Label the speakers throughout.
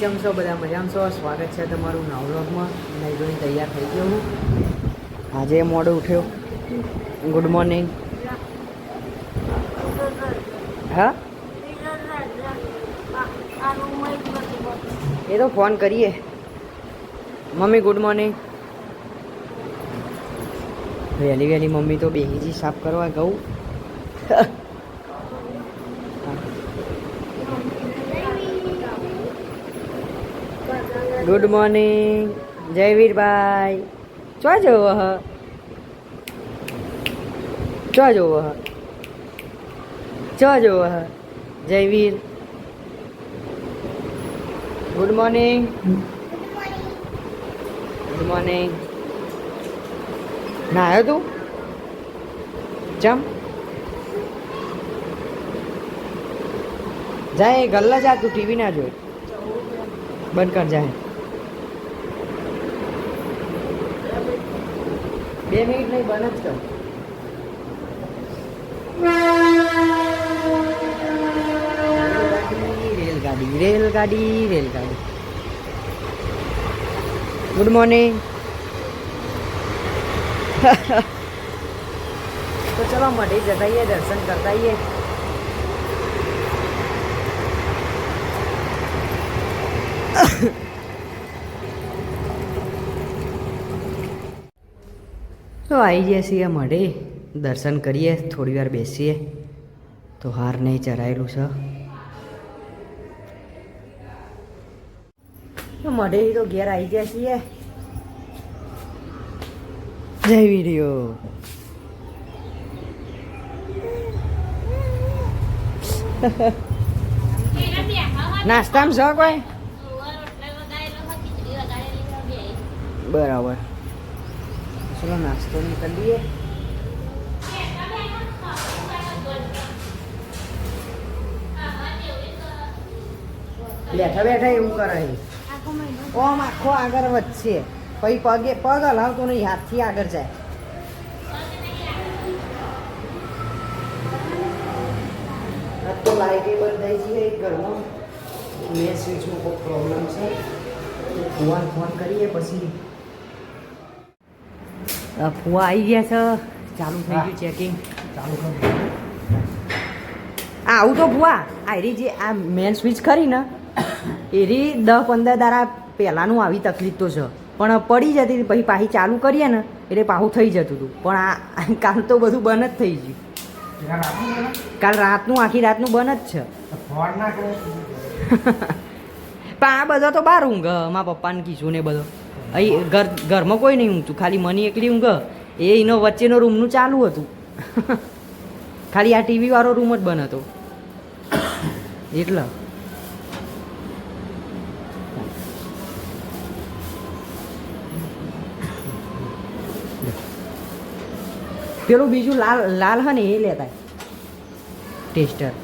Speaker 1: કેમ છો? બધા મજામાં છો? સ્વાગત છે તમારું નવ વ્લોગમાં. નહીં જોઈ તૈયાર થઈ ગયો હું. આજે મોડો ઉઠ્યો. ગુડ મોર્નિંગ હા? એ તો ફોન કરીએ. મમ્મી ગુડ મોર્નિંગ વહેલી વહેલી મમ્મી તો બેહીજી સાફ કરવા કહું ગુડ મોર્નિંગ જયવીરભાઈ ચો જોવો હ? ચો જોવો હ? ચો જોવો હ? Jayvir good morning good morning ના, આવ્યો તું? ચમ? જાય, ગલ્લા જા, તું ટીવી ના જોઈ બંધ કર, જાય. બે મિનિટ નહીં બને જ કર. રેલગાડી રેલગાડી રેલગાડી. ગુડ મોર્નિંગ તો ચલો મઢી જતાઈએ, દર્શન કરતા આઈએ તો આવી ગયા છીએ મળે. દર્શન કરીએ, થોડી વાર બેસીએ. તો હાર નહીં ચરાયેલું છે. મળે તો ઘેર આવી ગયા છીએ. જય વીડિયો. નાસ્તામાં છો કોઈ? બરાબર. ચલો નાસ્તો નીકળીએ બેઠા બેઠા એવું કરે ઓમ આખો આગળ વધશે પછી પગે પગ હલાવતો નહીં હાથથી આગળ જાય આજ તો લાઇટે બંધ થઈ છે ઘરમાં મેં સ્વિચમાં કોઈ પ્રોબ્લેમ છે તો ફુવાને ફોન કરીએ પછી આ ફુવા આવી ગયા છે. ચાલુ થઈ ગયું ચેકિંગ ચાલુ આ આવું તો ફુવા આ એરી જે આ મેન સ્વિચ ખરી ને એરી દસ પંદર દારા પહેલાંનું આવી તકલીફ તો છે. પણ પડી જતી હતી પછી પાછી ચાલુ કરીએ ને એટલે પાછું થઈ જતું હતું. પણ આ કાલ તો બધું બંધ જ થઈ ગયું. કાલ રાતનું આખી રાતનું બંધ જ છે. પણ આ બધો તો બહાર ઊંઘ મારા પપ્પાને કીધું ને બધો. અહીં ઘર, ઘરમાં કોઈ નહીં ઊંઘતું. ખાલી મની એકલી ઊંઘ. એ એનો વચ્ચેનો રૂમનું ચાલુ હતું. ખાલી આ ટીવી વાળો રૂમ જ બંધ હતો. એટલે. પેલું બીજું લાલ લાલ હે ને એ લેતા ટેસ્ટર.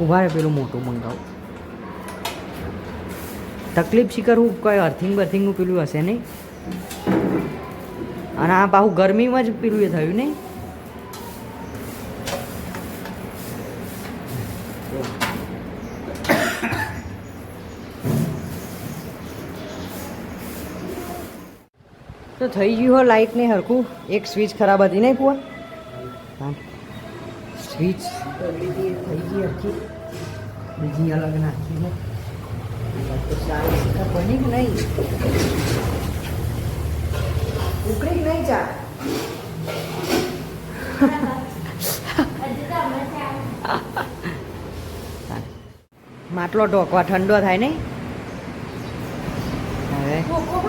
Speaker 1: ઊભા પેલું મોટું મંગાવું. તકલીફ શિખર હું કોઈ અર્થિંગ બર્થિંગનું પેલું હશે નહીં? અને આ પાછું ગરમીમાં જ પેલું એ થયું નહીં? તો થઈ ગયું હો લાઇટ નહીં હરખું. એક સ્વિચ ખરાબ હતી નહીં પુઆ સ્વિચ. થઈ ગઈ હરખી. બીજી અલગ નાખી બની કે નહીં? ઉકળી કે નહીં ચા માટલો ઢોકવા ઠંડો થાય નહીં? હવે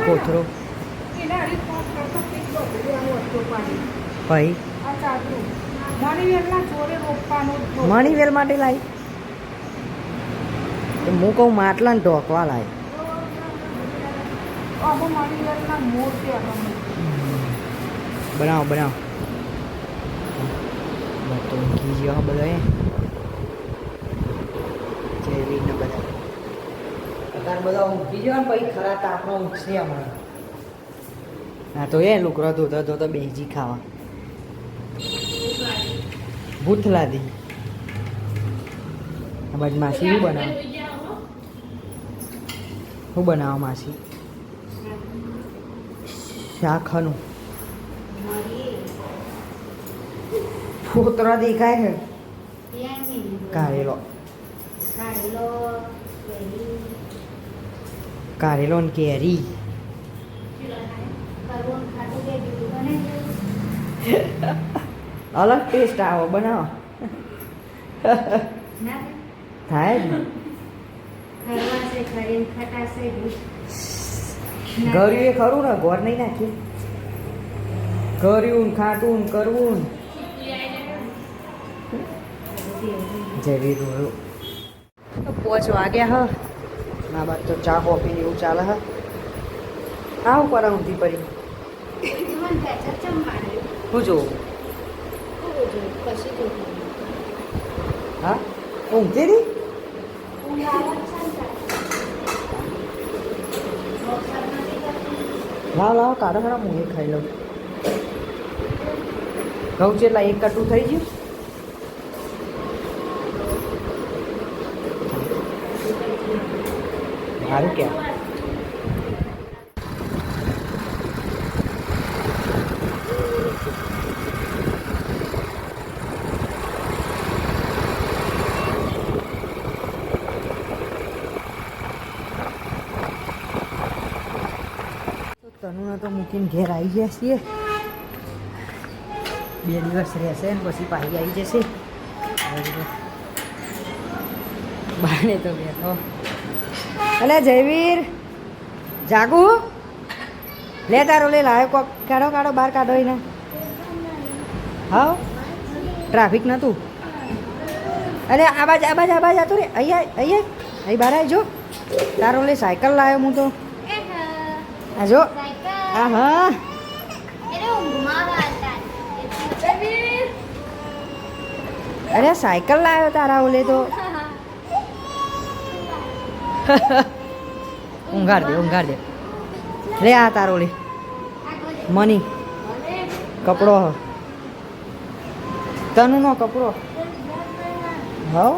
Speaker 1: કોથરો. ભાઈ? મણીવેલ માટે લાવી હું કહું માટલા ને ઢોકવા લાય બનાવો બનાવો. તો ઊંઘી ગયો બધા એ જેવી ને બધા અત્યારે બધા ઊંઘી ગયો ને હા, તો એ લુકરો ધોતો ધોતો બેજી ખાવા. ભૂથ લાદી. આ બાજુ માસી બનાવે? શું બનાવવા માસી શાખાનું ફોતરા દેખાય છે? કારેલો. કારેલો ને કેરી. અલગ ટેસ્ટ આવો, બનાવો. થાય ગળ્યું એ ખરું ને ઘોર નહીં નાખ્યું કર્યું ને ખાટું ને કરવું જેવી રોયું પોચ વાગ્યા હ. ના બાપ તો ચા કોફી ને એવું ચાલે હ. આવું પર? ઊંધી પડી શું જોવું હા ઊંઘતી હતી લાવ લાવ, કાઢો ખરા હું એ ખાઈ લઉં. ઘઉં જેટલા એક કટું થઈ ગયું. સારું ક્યાં તનુને તો મૂકીને ઘેર આવી ગયા છીએ. બે દિવસ રહેશે ને પછી પાછી આવી જશે. બાને તો બેઠો. અલે જયવીર જાગુ? લે તારો લે લાવ્યો કોક. કાઢો કાઢો બહાર કાઢો એને. હા ટ્રાફિક નહોતું અરે આ બાજ આ બાજ આ બાજ આતો રે. અહીંયા અહીંયા. અહીં બહાર આવી જો. તારો લે સાયકલ લાવ્યો હું તો. આ જો. હા હા અરે સાયકલ લાવ્યો તારા ઓલે તો. ઊંઘાડ દે ઊંઘાડ દે. લે આ તારો ઓલે મની. કપડો તનુનો કપડો. હવ.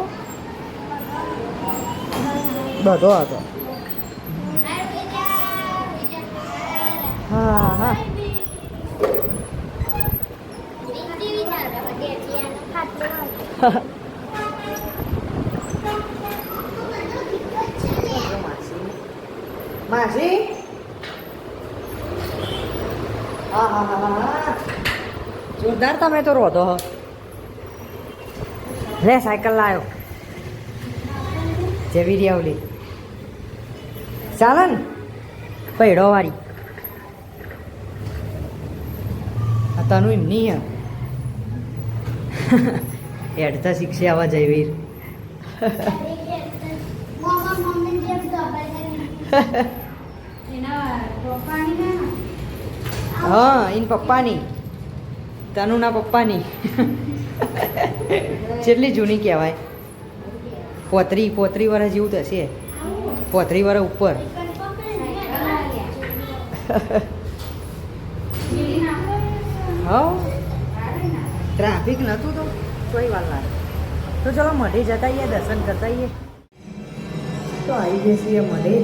Speaker 1: બધો હતો. હા હા માસી હા હા જોરદાર તમે તો રોધો હો. લે, સાયકલ લાવ્યો જેવી આવડી ચાલે ને? પૈડો વાળી. આ તનું એમ. નહીં હેડતા શીખશે આવા જયવીર હા, એન પપ્પાની. તનુના પપ્પાની. જેટલી જૂની કહેવાય. પોતરી પોતરી વર્ષ જેવું થશે પોતરી વર્ષ ઉપર. હા. ટ્રાફિક નહોતું તો કોઈ વાર લાગે તો ચલો મઢે જતા આવીએ, દર્શન કરતા આવીએ. તો આવી જઈએ મઢે.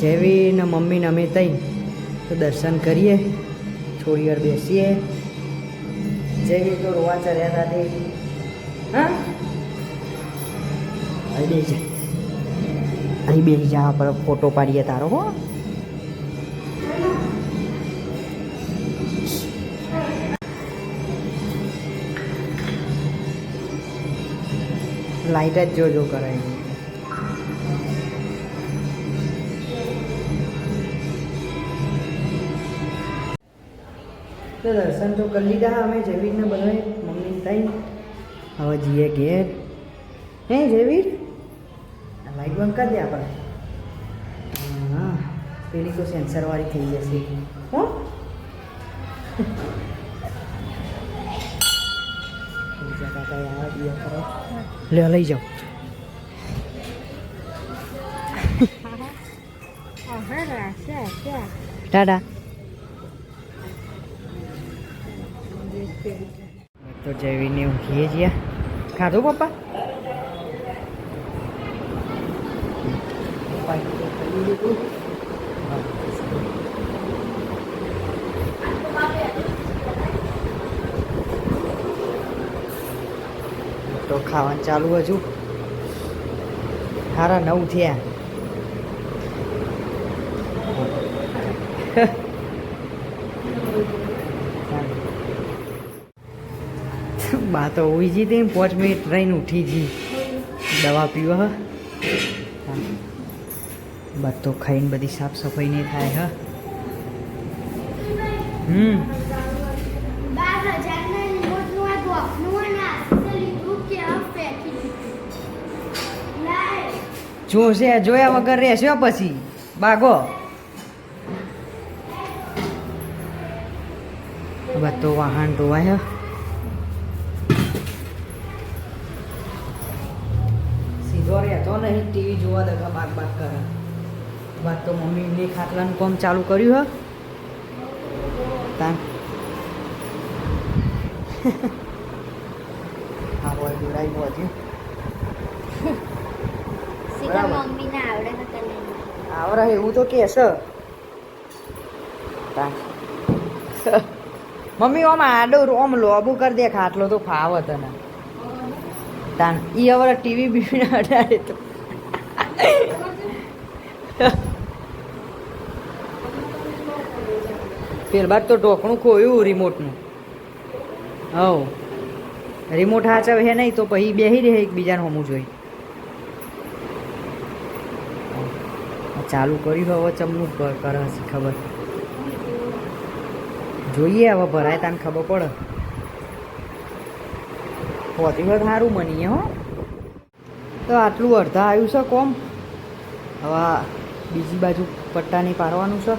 Speaker 1: જેવી ને મમ્મીને અમે તઈ, તો દર્શન કરીએ. થોડી વાર બેસીએ. જેવી તો રોવા ચડ્યા હતા તે. હા? અહીં બેસી અહીં બે જા આપણે ફોટો પાડીએ તારો, હો. લાઈટ જ જોજો કરે તો દર્શન તો કરી લીધા, અમે જયવીરને બધાએ, મમ્મી થઈ. હવે જઈએ ઘેર. હે જયવીર? લાઈટ બંધ કરી દે આપણે. હા, પેલી તો સેન્સરવાળી થઈ જશે. હો? લે લઈ જાઓ ટાટા તો જઈને ઊંઘીએ છીએ ખાધું પપ્પા પપ્પા તો ખાવાનું ચાલુ હજુ. સારા નવ થયા. બા તો ઉઈ જી હતી પાંચ મિનિટ રહીને ઉઠી જી દવા પીવા બસ તો ખાઈને બધી સાફ સફાઈ નહીં થાય, હ. હમ
Speaker 2: બાર હજારના નોટનું આ બોક્સનું આ નાસ્તો લીધું કે આ ફેંકી દીધું લાય
Speaker 1: જોશે જોયા વગર રહેશો પછી. બાગો. બધો વાહન ધોવાય, હ. સીધો રહેતો નહીં, ટીવી જોવા દગા બાગ બાગ કરે. વાત તો મમ્મીને ખાટલાનું કામ ચાલુ કર્યું, હ. હા બોલ જોડાઈ પહોંચ્યું
Speaker 2: સીધા
Speaker 1: એવું તો કે છે. મમ્મી, ઓમ આડો ઓમ લોબુ કરી દે ખાટલો તો ફાવ તને. તાન, ઈ હવે ટીવી બીવી અડાડે તો. પેલ તો ઢોકણું ખોયું રિમોટનું. હવ. રિમોટ હાચવ હે નહીં તો પછી બેહી રહે એકબીજાને હમું જોઈ. ચાલુ કર્યું હવે ચમનું કરે હશે ખબર. જોઈએ, હવે ભરાય તાને ખબર પડે. હોતી વખત સારું બનીએ હો. તો આટલું અડધા આવ્યું છે કોમ. હવે બીજી બાજુ પટ્ટાની પાડવાનું છે.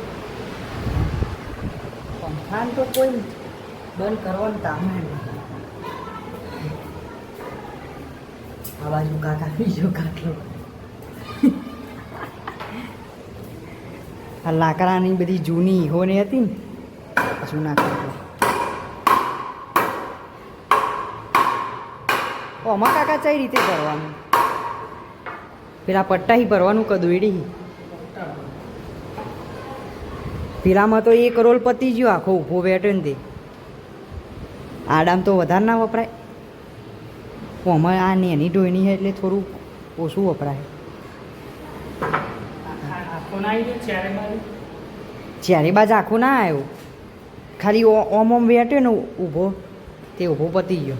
Speaker 1: પંખાન તો કોઈ બંધ કરવાનું તામ આ બાજુ કાકા બીજો કાટલો આ લાકડાની બધી જૂની ઈહોની હતી ને જૂના કાટલા ઓમાં કાકા કઈ રીતે ભરવાનું? પેલા પટ્ટાહી ભરવાનું કદુડી પેલામાં તો એક રોલ પતી ગયો આખો ઊભો બેઠો ને તે. આડામ તો વધારે ના વપરાય. ઓમાં આ નેની ડોયની છે એટલે થોડું ઓછું વપરાય. ચારે બાજુ? આખું ના આવ્યું ખાલી ઓમ ઓમ વેટ્યો ને ઊભો. તે ઊભો પતી ગયો.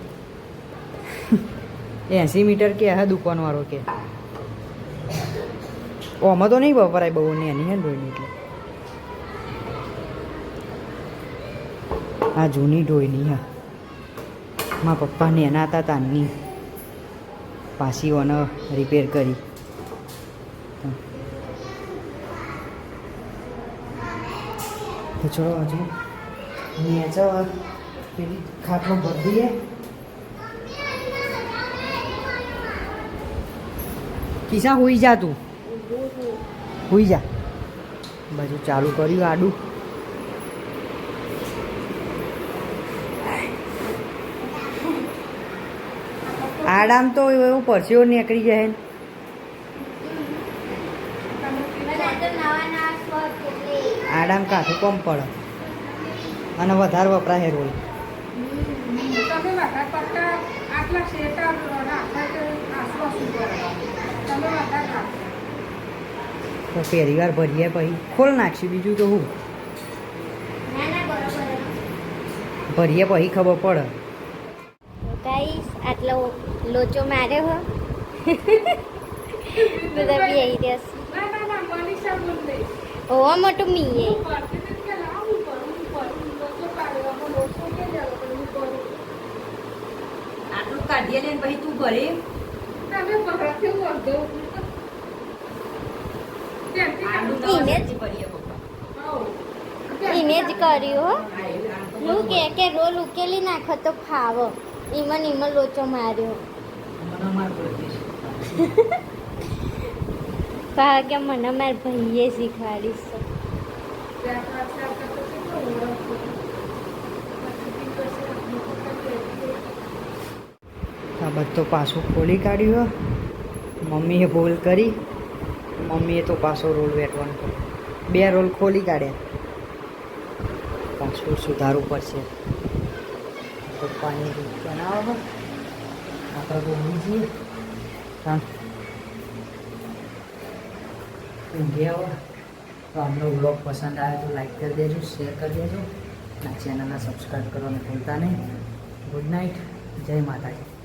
Speaker 1: એંસી મીટર કે હા દુકાનવાળો કે. ઓમાં તો નહીં વપરાય બહુ, ને એની ને ડોયની એટલે. આ જૂની ડોયની હા. મારા પપ્પા નેના હતા તાનની. પાછી ઓને રિપેર કરી. તો ચલો હજુ. નેચો પેલી ખાટલો ભરી દઈએ. કિસા, હોઈ જા તું. હોઈ જા. બાજુ ચાલુ કર્યું આડું. આડામ તો એવું પરસ્યો નીકળી જાય
Speaker 2: બધા તો નવા નવા શોખ એટલે
Speaker 1: આડામ કાઠું કમ પડે. અને વધારે વપરાય રોલ તો પહેલી વાર ભરીએ પછી ખોલ નાખશું બીજું તો હું?
Speaker 2: ના ના બરોબર.
Speaker 1: ભરીએ પછી ખબર પડે.
Speaker 2: ગાઈસ આટલો લોચો માર્યો હો. બધા બી આવી રહ્યા ઓવા મોટું મીએ
Speaker 1: આટલું કાઢીએ ને પછી તું ભરે.
Speaker 3: તમે પકડાથી હું અડધો. ત્યાંથી
Speaker 2: એને જ.
Speaker 3: આવો.
Speaker 2: એને જ કર્યું હો. હું કે કે રોલ ઉકેલી નાખો તો ફાવો ઈમન ઈમન લોચો માર્યો. કહા કે મને માર ભાઈએ શીખવાડીશ.
Speaker 1: આ બધું પાછું ખોલી કાઢ્યું. મમ્મીએ ભૂલ કરી. મમ્મીએ તો પાછો રોલ વેટવાનો કર્યો બે રોલ ખોલી કાઢ્યા. પાછું સુધારવું પડશે. રીત બનાવો આપણે તો ભૂલી જઈએ હા. ઊંઘી આવો. તો અમને વ્લોગ પસંદ આવે તો લાઈક કરી દેજો શેર કરી દેજો. અને ચેનલને સબસ્ક્રાઈબ કરવાનું ભૂલતા નહીં. ગુડ નાઇટ જય માતાજી.